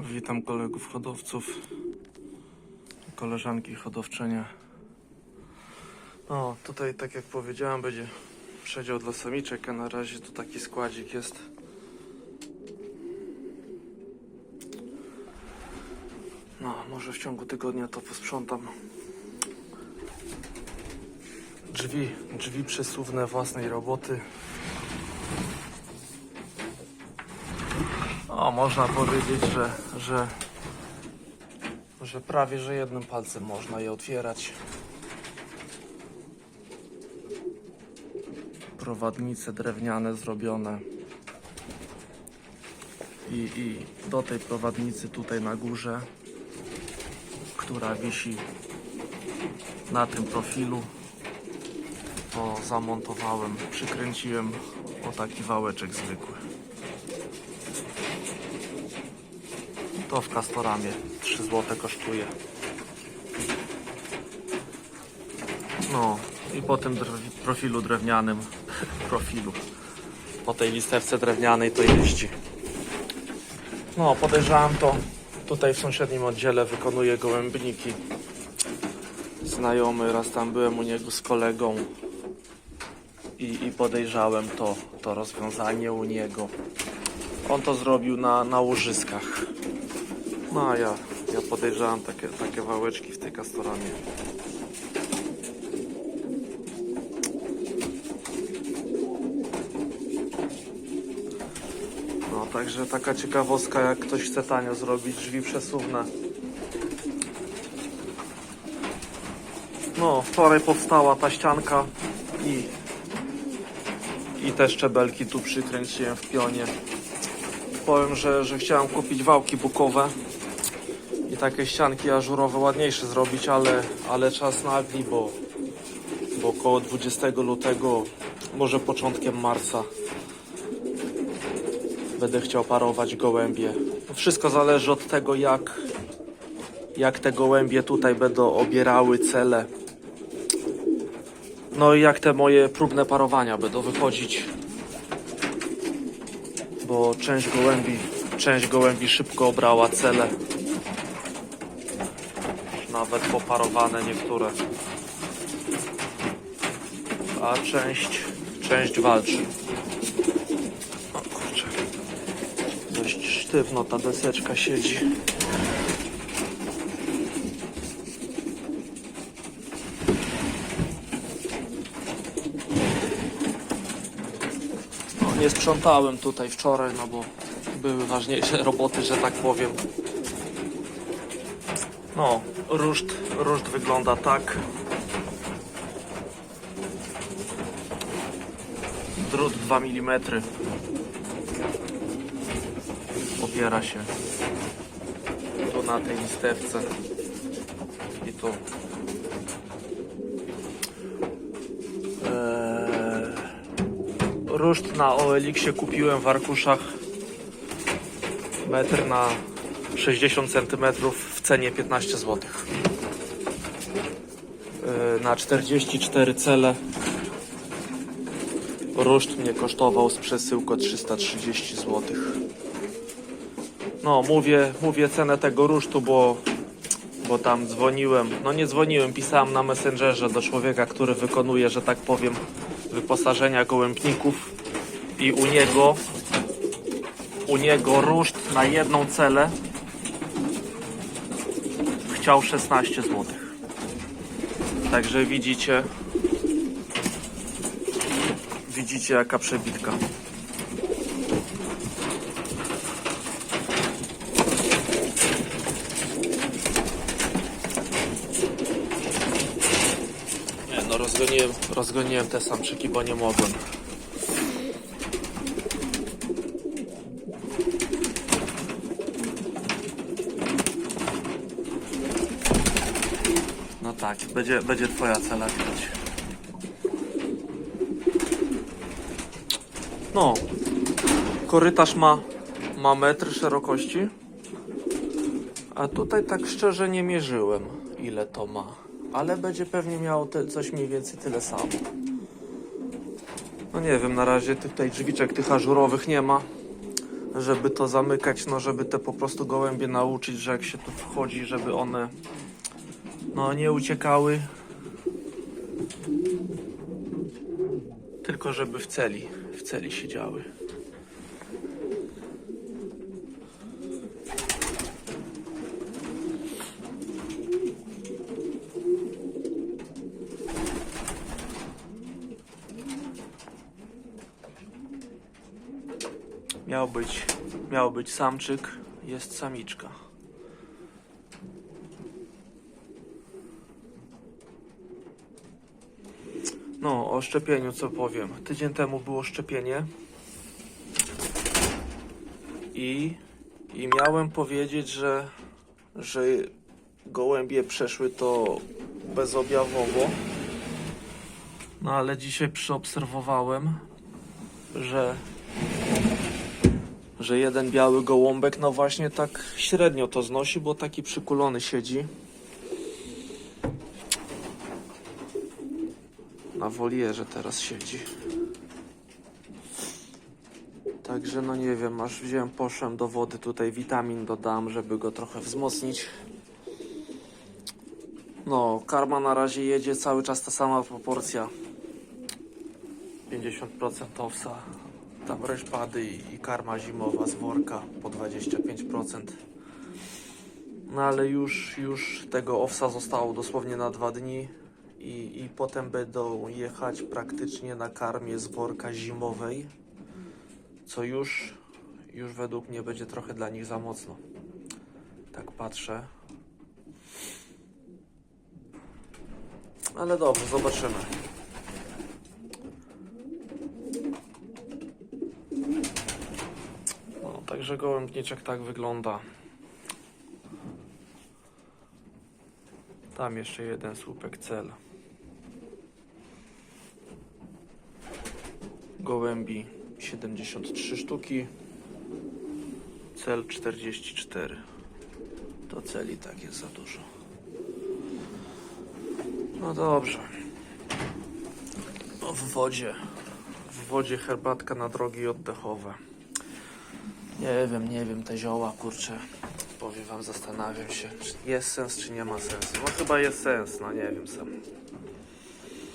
Witam kolegów hodowców, koleżanki hodowczenia. No, tutaj tak jak powiedziałem, będzie przedział dla samiczek, a na razie tu taki składzik jest. No, może w ciągu tygodnia to posprzątam. Drzwi, drzwi przesuwne własnej roboty. O, można powiedzieć, że, że, że prawie, że jednym palcem można je otwierać. Prowadnice drewniane zrobione. I, I do tej prowadnicy tutaj na górze, która wisi na tym profilu, to zamontowałem, przykręciłem o taki wałeczek zwykły. To w Castoramie 3 zł kosztuje. No i po tym profilu drewnianym, profilu, po tej listewce drewnianej to jeździ. No podejrzewam to tutaj w sąsiednim oddziale wykonuje gołębniki. Znajomy, raz tam byłem u niego z kolegą i, i podejrzałem to, to rozwiązanie u niego. On to zrobił na, na łożyskach. No a ja, ja podejrzewam takie, takie wałeczki w tej kastoramie. No także taka ciekawostka, jak ktoś chce tanio zrobić drzwi przesuwne. No, wczoraj powstała ta ścianka i, i te szczebelki tu przykręciłem w pionie. Powiem, że, że chciałem kupić wałki bukowe takie ścianki ażurowe ładniejsze zrobić, ale, ale czas nagli, bo, bo około 20 lutego, może początkiem marca będę chciał parować gołębie. Wszystko zależy od tego, jak, jak te gołębie tutaj będą obierały cele. No i jak te moje próbne parowania będą wychodzić bo część gołębi, część gołębi szybko obrała cele. Nawet poparowane niektóre. A część, część walczy. O kurczę. Dość sztywno ta deseczka siedzi. Nie sprzątałem tutaj wczoraj, no bo były ważniejsze roboty, że tak powiem. No, ruszt, ruszt wygląda tak. Drut 2 mm. Opiera się tu na tej listewce i tu. Eee, Ruszt na OLX kupiłem w arkuszach metr na 60 cm w cenie 15 zł. Yy, Na 44 cele ruszt mnie kosztował z przesyłką 330 zł. No, mówię, mówię cenę tego rusztu, bo, bo tam dzwoniłem. No nie dzwoniłem, pisałem na Messengerze do człowieka, który wykonuje, że tak powiem, wyposażenia gołębników i u niego u niego ruszt na jedną celę chciał 16 zł. Także widzicie widzicie jaka przebitka. Nie no rozgoniłem, rozgoniłem te samczyki, bo nie mogłem. Tak, będzie, będzie twoja cela widać. No, korytarz ma, ma metr szerokości, a tutaj tak szczerze nie mierzyłem ile to ma, ale będzie pewnie miało te, coś mniej więcej tyle samo. No nie wiem, na razie tutaj drzwiczek tych ażurowych nie ma. żeby to zamykać, no żeby te po prostu gołębie nauczyć, że jak się tu wchodzi, żeby one no nie uciekały, tylko żeby w celi, w celi siedziały. Miał być, miał być samczyk, jest samiczka. No, o szczepieniu co powiem. Tydzień temu było szczepienie i, i miałem powiedzieć, że, że gołębie przeszły to bezobjawowo. No ale dzisiaj przeobserwowałem, że że jeden biały gołąbek, no właśnie tak średnio to znosi, bo taki przykulony siedzi. Na wolierze teraz siedzi. Także no nie wiem, aż wziąłem, poszłem do wody, tutaj witamin dodam, żeby go trochę wzmocnić. No, karma na razie jedzie cały czas ta sama proporcja. 50% owsa, tam reszpady i, i karma zimowa z worka po 25%. No ale już, już tego owsa zostało dosłownie na dwa dni i, i potem będą jechać praktycznie na karmie z worka zimowej, co już, już według mnie będzie trochę dla nich za mocno. Tak patrzę. Ale dobrze, zobaczymy. No, także gołębniczek tak wygląda. Tam jeszcze jeden słupek cel. Gołębi 73 sztuki. Cel 44. To celi tak jest za dużo. No dobrze. No, w wodzie. W wodzie herbatka na drogi oddechowe. Nie wiem, nie wiem, te zioła, kurczę, powiem wam, zastanawiam się, czy jest sens, czy nie ma sensu. No chyba jest sens, no nie wiem sam.